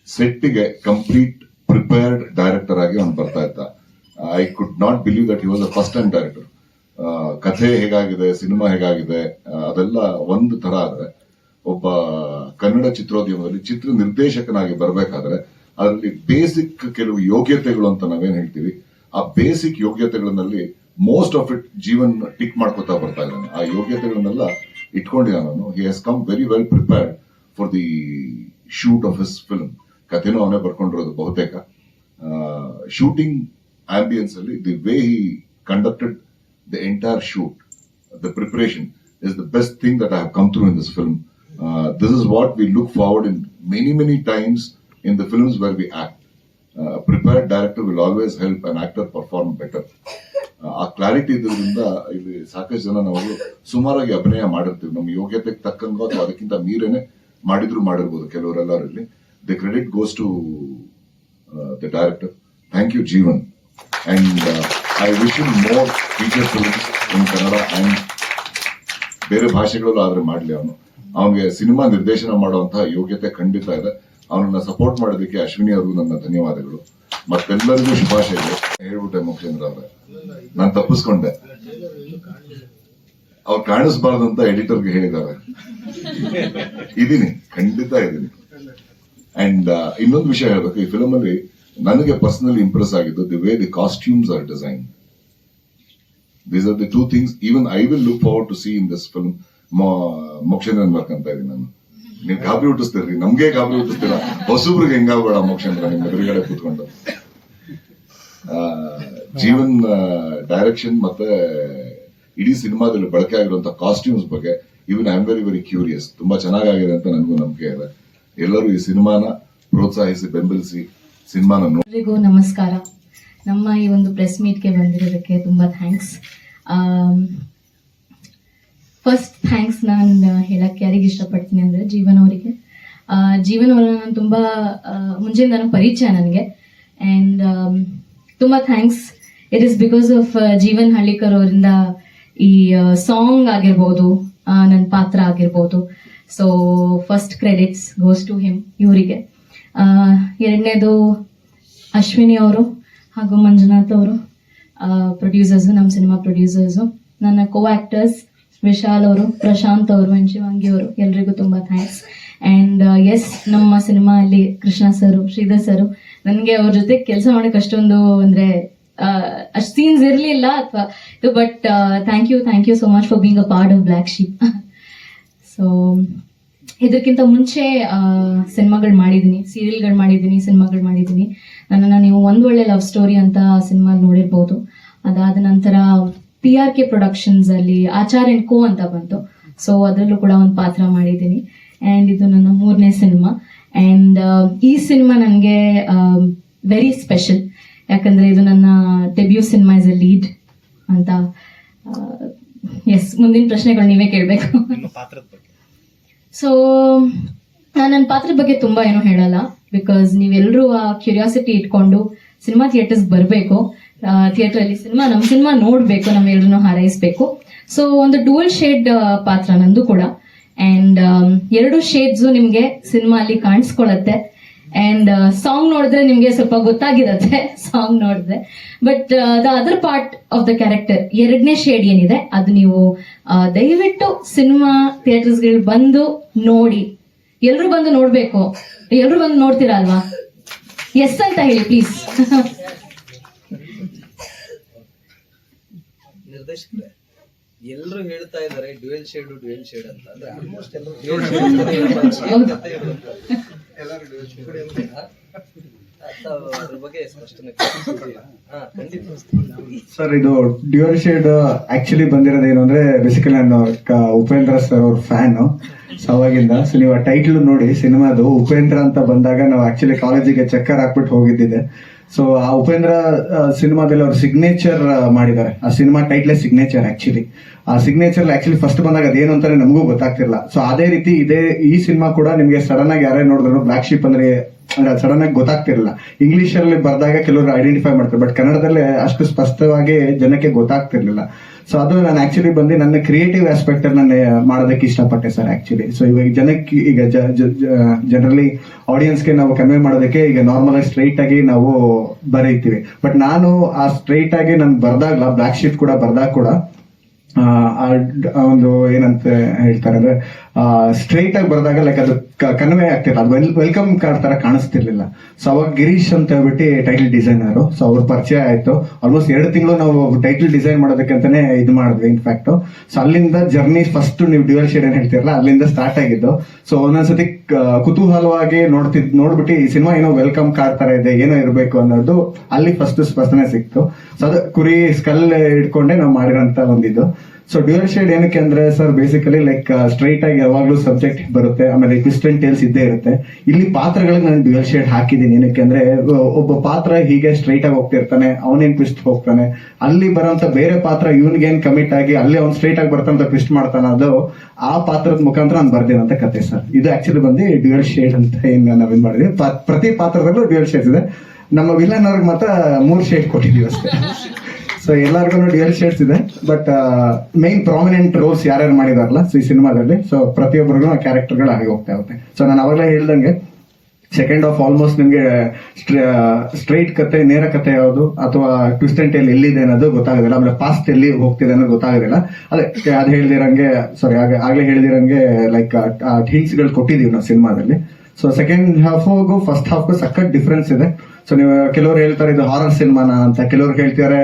ಸೆಟ್ಗೆ ಕಂಪ್ಲೀಟ್ ಪ್ರಿಪೇರ್ಡ್ ಡೈರೆಕ್ಟರ್ ಆಗಿ ಅವನು ಬರ್ತಾ ಇದ್ದ. I could not believe that he was a first time director ಕಥೆ ಹೇಗಾಗಿದೆ, ಸಿನಿಮಾ ಹೇಗಾಗಿದೆ, ಅದೆಲ್ಲ ಒಂದು ತರ ಆದ್ರೆ ಒಬ್ಬ ಕನ್ನಡ ಚಿತ್ರೋದ್ಯಮದಲ್ಲಿ ಚಿತ್ರ ನಿರ್ದೇಶಕನಾಗಿ ಬರಬೇಕಾದ್ರೆ ಅದರಲ್ಲಿ ಬೇಸಿಕ್ ಕೆಲವು ಯೋಗ್ಯತೆಗಳು ಅಂತ ನಾವೇನ್ ಹೇಳ್ತೀವಿ, ಆ basic ಯೋಗ್ಯತೆಗಳನ್ನಲ್ಲಿ most of it Jeevan tick ಮಾಡ್ಕೊತಾ ಬರ್ತಾ ಇದ್ದಾನೆ. ಆ ಯೋಗ್ಯತೆಗಳನ್ನೆಲ್ಲ ಇಟ್ಕೊಂಡಿದ್ದಾನೆ ನಾನು he has come very well prepared for the shoot of his film ಕಥೆನೂ ಅವನೇ ಬರ್ಕೊಂಡಿರೋದು ಬಹುತೇಕ. ಶೂಟಿಂಗ್ ಆಂಬಿಯನ್ಸ್ ಅಲ್ಲಿ the way he conducted the entire shoot the preparation is the best thing that I have come through in this film. Uh, this is what we look forward in many, many times in the films where we act. Uh, a prepared director will always help an actor perform better. Uh, ಆ clarity ಇದ್ರಿಂದ ಇಲ್ಲಿ ಸಾಕಷ್ಟು ಜನ ನಾವು ಸುಮಾರಾಗಿ ಅಭಿನಯ ಮಾಡಿರ್ತೀವಿ. ನಮ್ಮ ಯೋಗ್ಯತೆಗೆ ತಕ್ಕಂಗೋ ಅಥವಾ ಅದಕ್ಕಿಂತ ಮೀರೇನೆ ಮಾಡಿದ್ರು ಮಾಡಿರ್ಬೋದು ಕೆಲವರೆಲ್ಲರಲ್ಲಿ. The credit goes to the director thank you Jeevan and I wish in more feature films in Kannada and ಬೇರೆ ಭಾಷೆಗಳಲ್ಲೂ ಆದರೆ ಮಾಡಲಿ ಅವನು. ಅವನಿಗೆ ಸಿನಿಮಾ ನಿರ್ದೇಶನ ಮಾಡುವಂತಹ ಯೋಗ್ಯತೆ ಖಂಡಿತ ಇದೆ. ಅವನನ್ನ ಸಪೋರ್ಟ್ ಮಾಡೋದಕ್ಕೆ ಅಶ್ವಿನಿ ಅವ್ರಿಗೂ ನನ್ನ ಧನ್ಯವಾದಗಳು. ಮತ್ತೆಲ್ಲರಿಗೂ ಶುಭಾಶಯಗಳು. ಹೇಳ್ಬಿಟ್ಟೆ ಮುಖೇಂದ್ರ ಅವ್ರೆ. ನಾನು ತಪ್ಪಿಸ್ಕೊಂಡೆ. ಅವ್ರು ಕಾಣಿಸ್ಬಾರ್ದು ಅಂತ ಎಡಿಟರ್ಗೆ ಹೇಳಿದ್ದಾರೆ. ಇದೀನಿ, ಖಂಡಿತ ಇದೀನಿ. ಅಂಡ್ ಇನ್ನೊಂದು ವಿಷಯ ಹೇಳ್ಬೇಕು. ಈ ಫಿಲಮ್ ಅಲ್ಲಿ ನನಗೆ ಪರ್ಸನಲಿ ಇಂಪ್ರೆಸ್ ಆಗಿದ್ದು the way the costumes are design these are the two things even I will look forward to see in this film ಮೋಕ್ಷೇಂದ್ರನ್ ಮಾಡ್ಕೊಂತ ಇದೀನಿ ನಾನು. ನೀವು ಗಾಬರಿ ಹುಟ್ಟಿಸ್ತೀರಿ, ನಮ್ಗೆ ಗಾಬರಿ ಹುಟ್ಟಿಸ್ತೀರ? ಹೊಸಬ್ರಿಗೆ ಹೆಂಗಾಗ್ಬೇಡ ಮೋಕ್ಷೇಂದ್ರ ನಿಮ್ ಎದುರುಗಡೆ ಕೂತ್ಕೊಂಡು. ಜೀವನ್ ಡೈರೆಕ್ಷನ್ ಮತ್ತೆ ಇಡೀ ಸಿನಿಮಾದಲ್ಲಿ ಬಳಕೆ ಆಗಿರುವಂತ ಕಾಸ್ಟ್ಯೂಮ್ಸ್ ಬಗ್ಗೆ even I am very very curious ತುಂಬಾ ಚೆನ್ನಾಗಿದೆ ಅಂತ ನನಗೂ ನಂಬಿಕೆ ಇದೆ. ಎಲ್ಲರೂ ಈ ಸಿನಿಮಾನ ಪ್ರೋತ್ಸಾಹಿಸಿ, ಬೆಂಬಲಿಸಿ ಸಿನಿಮಾನ ಎಲ್ಲರಿಗೂ ನಮಸ್ಕಾರ. ನಮ್ಮ ಈ ಒಂದು ಪ್ರೆಸ್ ಮೀಟ್ಗೆ ಬಂದಿರೋದಕ್ಕೆ ತುಂಬಾ ಥ್ಯಾಂಕ್ಸ್ ಫಸ್ಟ್ ಥ್ಯಾಂಕ್ಸ್ ನಾನು ಹೇಳಕ್ಕೆ ಯಾರಿಗೆ ಇಷ್ಟಪಡ್ತೀನಿ ಅಂದರೆ ಜೀವನ್ ಅವರಿಗೆ. ಜೀವನ ಅವರ ನಾನು ತುಂಬ ನಾನು ಪರಿಚಯ ನನಗೆ. ಆ್ಯಂಡ್ ತುಂಬ thanks it is because of Jeevan Hallikar ಅವರಿಂದ ಈ ಸಾಂಗ್ ಆಗಿರ್ಬೋದು ನನ್ನ ಪಾತ್ರ ಆಗಿರ್ಬೋದು. So first credits goes to him ಇವರಿಗೆ. ಎರಡನೇದು ಅಶ್ವಿನಿ ಅವರು ಹಾಗೂ ಮಂಜುನಾಥ್ ಅವರು ಪ್ರೊಡ್ಯೂಸರ್ಸು ನಮ್ಮ ಸಿನಿಮಾ ಪ್ರೊಡ್ಯೂಸರ್ಸು ನನ್ನ ಕೋ ಆಕ್ಟರ್ಸ್ ವಿಶಾಲ್ ಅವರು, ಪ್ರಶಾಂತ್ ಅವರು ಅಂಡ್ ಶಿವಾಂಗಿ ಅವರು, ಎಲ್ರಿಗೂ ತುಂಬಾ ಥ್ಯಾಂಕ್ಸ್ ಆ್ಯಂಡ್ ಎಸ್ ನಮ್ಮ ಸಿನಿಮಾ ಅಲ್ಲಿ ಕೃಷ್ಣ ಸರು, ಶ್ರೀಧರ್ ಸರು, ನನಗೆ ಅವ್ರ ಜೊತೆ ಕೆಲಸ ಮಾಡಕ್ ಅಷ್ಟೊಂದು ಅಂದ್ರೆ ಅಷ್ಟ್ ಸೀನ್ಸ್ ಇರಲಿಲ್ಲ ಅಥವಾ ಇದು but thank you thank you so much for being a part of black sheep so ಇದಕ್ಕಿಂತ ಮುಂಚೆ ಸಿನಿಮಾಗಳು ಮಾಡಿದ್ದೀನಿ ಸೀರಿಯಲ್ಗಳು ಮಾಡಿದ್ದೀನಿ, ಸಿನಿಮಾಗಳು ಮಾಡಿದ್ದೀನಿ. ನನ್ನನ್ನು ನೀವು ಒಂದು ಒಳ್ಳೆ ಲವ್ ಸ್ಟೋರಿ ಅಂತ ಸಿನಿಮಾ ನೋಡಿರ್ಬೋದು. ಅದಾದ ನಂತರ ಪಿ ಆರ್ ಕೆ ಪ್ರೊಡಕ್ಷನ್ಸ್ ಅಲ್ಲಿ ಆಚಾರ್ ಅಂಡ್ ಕೋ ಅಂತ ಬಂತು. ಸೊ ಅದರಲ್ಲೂ ಕೂಡ ಒಂದು ಪಾತ್ರ ಮಾಡಿದ್ದೀನಿ. ಆ್ಯಂಡ್ ಇದು ನನ್ನ ಮೂರನೇ ಸಿನಿಮಾ. ಆ್ಯಂಡ್ ಈ ಸಿನಿಮಾ ನನಗೆ ವೆರಿ ಸ್ಪೆಷಲ್ ಯಾಕಂದರೆ ಇದು ನನ್ನ debut cinema is a lead ಅಂತ ಎಸ್ ಮುಂದಿನ ಪ್ರಶ್ನೆಗಳು ನೀವೇ ಕೇಳಬೇಕು. ಸೊ ನಾನು ನನ್ನ ಪಾತ್ರದ ಬಗ್ಗೆ ತುಂಬ ಏನೂ ಹೇಳಲ್ಲ. ಬಿಕಾಸ್ ನೀವೆಲ್ಲರೂ ಆ ಕ್ಯೂರಿಯಾಸಿಟಿ ಇಟ್ಕೊಂಡು ಸಿನಿಮಾ ಥಿಯೇಟರ್ಸ್ ಬರಬೇಕು. ಥಿಯೇಟ್ರಲ್ಲಿ ಸಿನಿಮಾ ನಮ್ಮ ಸಿನಿಮಾ ನೋಡಬೇಕು ನಮ್ಮೆಲ್ಲರೂ ಹಾರೈಸ್ಬೇಕು. ಸೊ ಒಂದು ಡೂಯಲ್ ಶೇಡ್ ಪಾತ್ರ ನಂದು ಕೂಡ. ಅಂಡ್ ಎರಡು ಶೇಡ್ಸ್ ನಿಮ್ಗೆ ಸಿನಿಮಾ ಅಲ್ಲಿ ಕಾಣಿಸ್ಕೊಳತ್ತೆ. ಅಂಡ್ ಸಾಂಗ್ ನೋಡಿದ್ರೆ ನಿಮ್ಗೆ ಸ್ವಲ್ಪ ಗೊತ್ತಾಗಿರತ್ತೆ ಸಾಂಗ್ ನೋಡಿದ್ರೆ but the other part of the character ಎರಡನೇ ಶೇಡ್ ಏನಿದೆ, ಅದು ನೀವು ದಯವಿಟ್ಟು ಸಿನಿಮಾ ಥಿಯೇಟರ್ಸ್ಗಳು ಬಂದು ನೋಡಿ. ಎಲ್ರು ಬಂದು ನೋಡ್ಬೇಕು. ಎಲ್ರು ಬಂದು ನೋಡ್ತೀರಾ ಅಲ್ವಾ? ಎಸ್ ಅಂತ ಹೇಳಿ ಪ್ಲೀಸ್ ನಿರ್ದೇಶಕರೇ ಎಲ್ಲರೂ ಹೇಳ್ತಾ ಇದ್ದಾರೆ ಡ್ಯುಯಲ್ ಶೇಡ್ ಡ್ಯುಯಲ್ ಶೇಡ್ ಅಂತ. ಅಂದ್ರೆ ಆಲ್ಮೋಸ್ಟ್ ಎಲ್ಲರೂ ಹಾ ಖಂಡಿತ ಸರ್ ಇದು ಡ್ಯೂಯಲ್ ಶೇಡ್ ಆಕ್ಚುಲಿ ಬಂದಿರೋದು ಏನು ಅಂದ್ರೆ ಬೇಸಿಕಲಿ ನಾನು ಉಪೇಂದ್ರ ಸರ್ ಅವ್ರ ಫ್ಯಾನ್ ಸೊ ಅವಾಗಿಂದ ಸೊ ನೀವು ಆ ಟೈಟ್ಲ್ ನೋಡಿ, ಸಿನಿಮಾದು ಉಪೇಂದ್ರ ಅಂತ ಬಂದಾಗ ನಾವು ಆಕ್ಚುಲಿ ಕಾಲೇಜಿಗೆ ಚಕ್ಕರ್ ಹಾಕ್ಬಿಟ್ಟು ಹೋಗಿದ್ದಿದೆ. ಸೊ ಆ ಉಪೇಂದ್ರ ಸಿನಿಮಾದಲ್ಲಿ ಅವ್ರ ಸಿಗ್ನೇಚರ್ ಮಾಡಿದ್ದಾರೆ. ಆ ಸಿನಿಮಾ ಟೈಟ್ಲೆ ಸಿಗ್ನೇಚರ್ ಆಕ್ಚುಲಿ ಆ ಸಿಗ್ನೇಚರ್ ಆಕ್ಚುಲಿ ಫಸ್ಟ್ ಬಂದಾಗ ಅದೇನು ಅಂತಾನೆ ನಮಗೂ ಗೊತ್ತಾಗ್ತಿಲ್ಲ ಸೊ ಅದೇ ರೀತಿ ಇದೇ ಈ ಸಿನಿಮಾ ಕೂಡ ನಿಮಗೆ ಸಡನ್ ಆಗಿ ಯಾರೇ ನೋಡಿದ್ರು ಬ್ಲಾಕ್ ಶಿಪ್ ಅಂದ್ರೆ ಸಡನ್ ಆಗಿ ಗೊತ್ತಾಗ್ತಿರಲ್ಲ. ಇಂಗ್ಲಿಷ್ ಅಲ್ಲಿ ಬರ್ದಾಗ ಕೆಲವರು ಐಡೆಂಟಿಫೈ ಮಾಡ್ತಾರೆ. ಬಟ್ ಕನ್ನಡದಲ್ಲಿ ಅಷ್ಟು ಸ್ಪಷ್ಟವಾಗಿ ಜನಕ್ಕೆ ಗೊತ್ತಾಗ್ತಿರ್ಲಿಲ್ಲ. ಸೊ ಅದು ನಾನು ಆಕ್ಚುಲಿ ಬಂದು ನನ್ನ ಕ್ರಿಯೇಟಿವ್ ಆಸ್ಪೆಕ್ಟ್ ನಾನು ಮಾಡೋದಕ್ಕೆ ಇಷ್ಟಪಟ್ಟೆ ಸರ್ ಆಕ್ಚುಲಿ ಸೊ ಇವಾಗ ಜನಕ್ಕೆ ಈಗ ಜನರಲಿ ಆಡಿಯನ್ಸ್ಗೆ ನಾವು ಕನ್ವೆ ಮಾಡೋದಕ್ಕೆ ಈಗ ನಾರ್ಮಲ್ ಆಗಿ ಸ್ಟ್ರೈಟ್ ಆಗಿ ನಾವು ಬರೀತೀವಿ. ಬಟ್ ನಾನು ಆ ಸ್ಟ್ರೈಟ್ ಆಗಿ ನಾನು ಬರ್ದಾಗ್ಲ ಬ್ಲಾಕ್ ಶೀಟ್ ಕೂಡ ಬರ್ದಾಗ ಕೂಡ ಒಂದು ಏನಂತ ಹೇಳ್ತಾರೆ ಅಂದ್ರೆ ಸ್ಟ್ರೈಟ್ ಆಗಿ ಬರ್ದಾಗ ಲೈಕ್ ಅದು ಕನ್ವೆ ಆಗ್ತಿಲ್ಲ. ಅದು ವೆಲ್ಕಮ್ ಕಾರ್ಡ್ ತರ ಕಾಣಿಸ್ತಿರ್ಲಿಲ್ಲ. ಸೊ ಅವಾಗ ಗಿರೀಶ್ ಅಂತ ಹೇಳ್ಬಿಟ್ಟು ಟೈಟಲ್ ಡಿಸೈನರ್ ಸೊ ಅವ್ರ ಪರಿಚಯ ಆಯ್ತು. ಆಲ್ಮೋಸ್ಟ್ ಎರಡು ತಿಂಗಳು ನಾವು ಟೈಟಲ್ ಡಿಸೈನ್ ಮಾಡೋದಕ್ಕಂತಾನೆ ಇದು ಮಾಡಿದ್ವಿ ಇನ್ಫ್ಯಾಕ್ಟ್ ಸೊ ಅಲ್ಲಿಂದ ಜರ್ನಿ ಫಸ್ಟ್ ನೀವು ಡ್ಯುಯಲ್ ಶೇಡ್ ಏನ್ ಹೇಳ್ತಿರಲ್ಲ, ಅಲ್ಲಿಂದ ಸ್ಟಾರ್ಟ್ ಆಗಿದ್ದು. ಸೊ ಒಂದೊಂದ್ಸತಿ ಕುತೂಹಲವಾಗಿ ನೋಡ್ತಿದ್ ನೋಡ್ಬಿಟ್ಟು ಈ ಸಿನಿಮಾ ಏನೋ ವೆಲ್ಕಮ್ ಕಾರ್ ತರ ಇದೆ, ಏನೋ ಇರಬೇಕು ಅನ್ನೋದು ಅಲ್ಲಿ ಫಸ್ಟ್ ಸ್ಪಷ್ಟನೆ ಸಿಕ್ತು. ಸೊ ಅದು ಕುರಿ ಸ್ಕಲ್ ಇಟ್ಕೊಂಡೆ ನಾವು ಮಾಡಿರೋಂತ ಒಂದಿದ್ದು ಸೊ ಡ್ಯುಯಲ್ ಶೇಡ್ ಏನಕ್ಕೆ ಅಂದ್ರೆ ಸರ್ ಬೇಸಿಕಲಿ ಲೈಕ್ ಸ್ಟ್ರೈಟ್ ಆಗಿ ಯಾವಾಗ್ಲೂ ಸಬ್ಜೆಕ್ಟ್ ಬರುತ್ತೆ. ಆಮೇಲೆ ಟ್ವಿಸ್ಟ್ ಅಂಡ್ ಟೇಲ್ಸ್ ಇದ್ದೇ ಇರುತ್ತೆ. ಇಲ್ಲಿ ಪಾತ್ರಗಳಿಗೆ ನಾನು ಡ್ಯೂಯಲ್ ಶೇಡ್ ಹಾಕಿದ್ದೀನಿ. ಏನಕ್ಕೆ ಅಂದ್ರೆ ಒಬ್ಬ ಪಾತ್ರ ಹೀಗೆ ಸ್ಟ್ರೈಟ್ ಆಗಿ ಹೋಗ್ತಿರ್ತಾನೆ ಅವನೇನ್ ಟ್ವಿಸ್ಟ್ ಹೋಗ್ತಾನೆ. ಅಲ್ಲಿ ಬರೋಂತ ಬೇರೆ ಪಾತ್ರ ಇವನ್ಗೆ ಏನ್ ಕಮಿಟ್ ಆಗಿ, ಅಲ್ಲಿ ಅವ್ನು ಸ್ಟ್ರೈಟ್ ಆಗಿ ಬರ್ತಾನಂತ ಟ್ವಿಸ್ಟ್ ಮಾಡ್ತಾನೆ, ಅದು ಆ ಪಾತ್ರದ ಮುಖಾಂತರ ನಾನು ಬರ್ದೇನಂತ ಕತೆ ಸರ್. ಇದು ಆಕ್ಚುಲಿ ಬಂದು ಡ್ಯೂಯಲ್ ಶೇಡ್ ಅಂತ ಏನ್ ನಾವ್ ಏನ್ ಮಾಡಿದ್ವಿ ಪ್ರತಿ ಪಾತ್ರದಲ್ಲೂ ಡ್ಯೂಯಲ್ ಶೇಡ್ಸ್ ಇದೆ. ನಮ್ಮ ವಿಲನ್ ಅವ್ರಿಗೆ ಮಾತ್ರ ಮೂರ್ ಶೇಡ್ ಕೊಟ್ಟಿದೀವಿ ಅಷ್ಟೇ. ಸೊ ಎಲ್ಲರಿಗೂ ರಿಯಲ್ ಶೇಡ್ಸ್ ಇದೆ ಬಟ್ ಮೈನ್ ಪ್ರಾಮಿನೆಂಟ್ ರೋಲ್ಸ್ ಯಾರ್ಯಾರು ಮಾಡಿದಾರಲ್ಲ, ಈ ಸಿನಿಮಾದಲ್ಲಿ. ಸೊ ಪ್ರತಿಯೊಬ್ಬರಿಗೂ ಕ್ಯಾರೆಕ್ಟರ್ಗಳು ಆಗಿ ಹೋಗ್ತಾ ಇರುತ್ತೆ. ಸೊ ನಾನು ಅವಾಗಲೇ ಹೇಳ್ದಂಗೆ ಸೆಕೆಂಡ್ ಆಫ್ ಆಲ್ಮೋಸ್ಟ್ ನಿಮಗೆ ಸ್ಟ್ರೈಟ್ ಕತೆ, ನೇರ ಕತೆ ಯಾವುದು, ಅಥವಾ ಟ್ವಿಸ್ಟ್ ಎಲ್ಲಿ ಎಲ್ಲಿದೆ ಅನ್ನೋದು ಗೊತ್ತಾಗೋದಿಲ್ಲ. ಆಮೇಲೆ ಪಾಸ್ಟ್ ಎಲ್ಲಿ ಹೋಗ್ತಿದೆ ಅನ್ನೋದು ಗೊತ್ತಾಗೋದಿಲ್ಲ. ಅದೇ, ಅದು ಹೇಳ್ದಿರಂಗೆ ಸಾರಿ ಆಗ್ಲೇ ಹೇಳ್ದಿರಂಗೆ ಲೈಕ್ ಹಿಂಟ್ಸ್ಗಳು ಕೊಟ್ಟಿದೀವಿ ನಾವು ಸಿನಿಮಾದಲ್ಲಿ. ಸೊ ಸೆಕೆಂಡ್ ಹಾಫ್ಗೂ ಫಸ್ಟ್ ಹಾಫ್ ಸಖತ್ ಡಿಫ್ರೆನ್ಸ್ ಇದೆ. ಸೊ ನೀವು ಕೆಲವರು ಹೇಳ್ತಾರೆ ಇದು ಹಾರರ್ ಸಿನಿಮಾನ ಅಂತ. ಕೆಲವರು ಹೇಳ್ತಾರೆ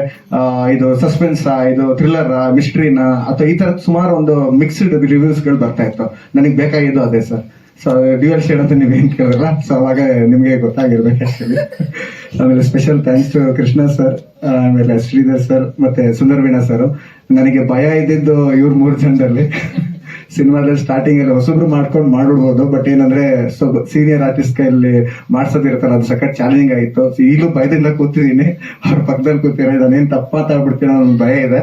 ಇದು ಸಸ್ಪೆನ್ಸ್ ಇದು ಥ್ರಿಲ್ಲರ್ ಮಿಸ್ಟ್ರಿನ ಅಥವಾ ಈ ತರದ ಸುಮಾರು ಒಂದು ಮಿಕ್ಸ್ಡ್ ರಿವ್ಯೂಸ್ಗಳು ಬರ್ತಾ ಇತ್ತು. ನನಗೆ ಬೇಕಾಗಿದ್ದು ಅದೇ ಸರ್. ಸೊ ಡ್ಯೂಯಲ್ ಶೇಡ್ ಅಂತ ನೀವು ಏನ್ ಕೇಳಲ್ಲ ಸೊ ಅವಾಗ ನಿಮಗೆ ಗೊತ್ತಾಗಿರ್ಬೇಕು ಆಕ್ಚುಲಿ ಆಮೇಲೆ special thanks to Krishna sir ಆಮೇಲೆ ಶ್ರೀಧರ್ ಸರ್ ಮತ್ತೆ ಸುಂದರ್ ವೀಣಾ ಸರ್ ನನಗೆ ಭಯ ಇದ್ದಿದ್ದು ಇವ್ರ ಮೂರು ಜನರಲ್ಲಿ. ಸಿನಿಮಾದಲ್ಲಿ ಸ್ಟಾರ್ಟಿಂಗ್ ಅಲ್ಲಿ ಹೊಸಬ್ರು ಮಾಡ್ಕೊಂಡು ಮಾಡಿಡ್ಬೋದು ಬಟ್ ಏನಂದ್ರೆ ಸ್ವಲ್ಪ ಸೀನಿಯರ್ ಆರ್ಟಿಸ್ಟ್ ಕೈಯಲ್ಲಿ ಮಾಡ್ಸೋದಿರ್ತಾರ ಅದು ಸಖತ್ ಚಾಲೆಂಜಿಂಗ್ ಆಗಿತ್ತು. ಈಗಲೂ ಭಯದಿಂದ ಕೂತಿದ್ದೀನಿ. ಅವ್ರ ಪಕ್ಕದಲ್ಲಿ ಕೂತಿರೋ ನಾನೇನು ತಪ್ಪು ಮಾತಾಡ್ಬಿಡ್ತೀನಿ ಅನ್ನೋ ಭಯ ಇದೆ.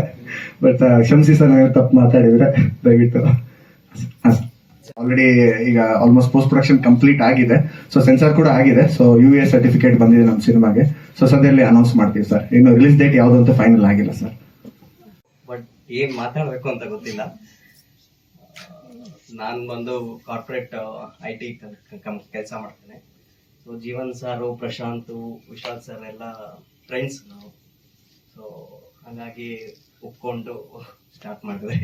ಬಟ್ ಕ್ಷಮಿಸಿ ಸರ್ ನಾವೇನು ತಪ್ಪು ಮಾತಾಡಿದ್ರೆ, ದಯವಿಟ್ಟು ಆಲ್ರೆಡಿ ಈಗ ಆಲ್ಮೋಸ್ಟ್ ಪೋಸ್ಟ್ ಪ್ರೊಡಕ್ಷನ್ ಕಂಪ್ಲೀಟ್ ಆಗಿದೆ. ಸೊ ಸೆನ್ಸಾರ್ ಕೂಡ ಆಗಿದೆ. ಸೊ ಯು ಎ ಸರ್ಟಿಫಿಕೇಟ್ ಬಂದಿದೆ ನಮ್ಮ ಸಿನಿಮಾಗೆ. ಸೊ ಸದ್ಯದಲ್ಲಿ ಅನೌನ್ಸ್ ಮಾಡ್ತೀವಿ ಸರ್. ಇನ್ನು ರಿಲೀಸ್ ಡೇಟ್ ಯಾವುದು ಅಂತ ಫೈನಲ್ ಆಗಿಲ್ಲ ಸರ್. ಬಟ್ ಏನ್ ಮಾತಾಡ್ಬೇಕು ಅಂತ ಗೊತ್ತಿಲ್ಲ. ನಾನು ಬಂದು ಕಾರ್ಪೊರೇಟ್ ಐ ಟಿ ಕೆಲಸ ಮಾಡ್ತೇನೆ. So Jeevan sir, Prashanth, Vishal sir ಎಲ್ಲ ಫ್ರೆಂಡ್ಸ್ ನಾವು. ಸೊ ಹಾಗಾಗಿ ಒಪ್ಕೊಂಡು ಸ್ಟಾರ್ಟ್ ಮಾಡಿದೆ.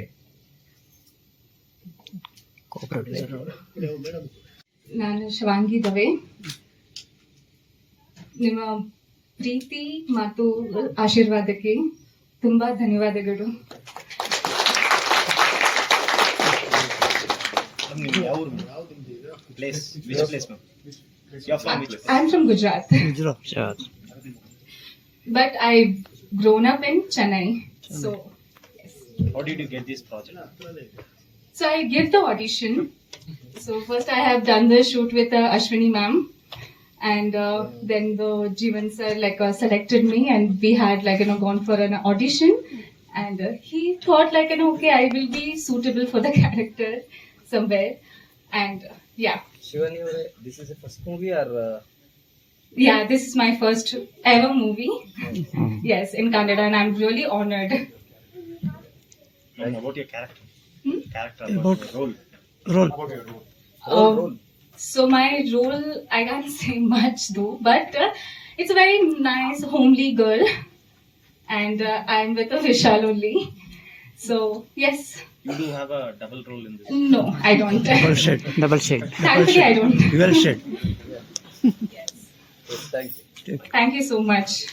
ನಾನು ಶಿವಾಂಗಿ ದವೆ. ನಿಮ್ಮ ಪ್ರೀತಿ ಮತ್ತು ಆಶೀರ್ವಾದಕ್ಕೆ ತುಂಬಾ ಧನ್ಯವಾದಗಳು. I'm from Gujarat. Gujarat. But I grown up in Chennai. So, yes. How did you get this project? So, I gave the audition. So, first I have done the shoot with uh, Ashwini ma'am. And uh, then the Jeevan sir like uh, selected me and we had like, you know, gone for an audition. And uh, he thought like, you know, okay, I will be suitable for the character somewhere. And uh, yeah. Shivani, this is the first movie or? Uh... Yeah, this is my first ever movie. Mm-hmm. Yes, in Canada, and I'm really honored. And about your character. Hmm? Character, about, about role. Role. About your role. Role, um, role. So my role, I can't say much though, but uh, it's a very nice, homely girl, and uh, I'm with a Vishal only. So yes. You do have a double role in this. No, I don't. Double shade. Double shade. Thankfully, I don't. You are shade. yes. Thank you. Thank you so much.